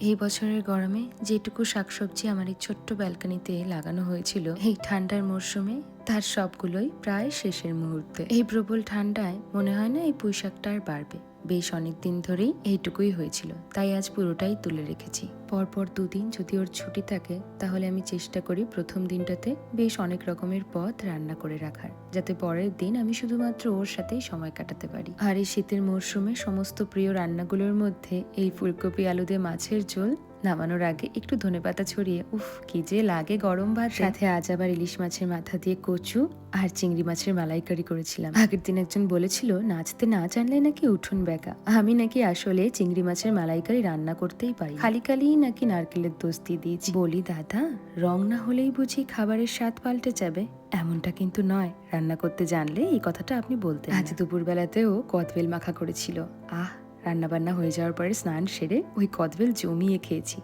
এই বছরের গরমে যেটুকু শাকসবজি আমার এই ছোট্ট ব্যালকানিতে লাগানো হয়েছিল, এই ঠান্ডার মরশুমে তার সবগুলোই প্রায় শেষের মুহূর্তে। এই প্রবল ঠান্ডায় মনে হয় না এই পুঁইশাকটা আর বাড়বে। বেশ অনেক দিন ধরেই এইটুকুই হয়েছিল, তাই আজ পুরোটাই তুলে রেখেছি। পরপর দুদিন যদি ওর ছুটি থাকে, তাহলে আমি চেষ্টা করি প্রথম দিনটাতে বেশ অনেক রকমের পদ রান্না করে রাখার, যাতে পরের দিন আমি শুধুমাত্র ওর সাথেই সময় কাটাতে পারি। আর এই শীতের মরশুমে সমস্ত প্রিয় রান্নাগুলোর মধ্যে এই ফুলকপি, আলু দিয়ে মাছের ঝোল নামানোর আগে একটু ধনেপাতা ছড়িয়ে, উফ, কি যে লাগে গরম ভাত। সাথে আজ আবার ইলিশ মাছের মাথা দিয়ে কচু আর চিংড়ি মাছের মালাইকারি করেছিলাম। আগের দিন একজন বলেছিল, নাচতে না জানলে নাকি উঠুন বেকা আমি নাকি আসলে চিংড়ি মাছের মালাইকারি রান্না করতেই পারি। খালি খালি নাকি নারকেলের দিয়ে দিয়েছি। বলি, দাদা, রং না হলেই বুঝি খাবারের স্বাদ পাল্টে যাবে। এমনটা কিন্তু নয়। রান্না করতে জানলে এই কথাটা আপনি বলতেন আজ দুপুরবেলাতেও কদবেল মাখা করেছিল। আহ, রান্নাবান্না হয়ে যাওয়ার পরে স্নান সেরে ওই কদবেল জমিয়ে খেয়েছি।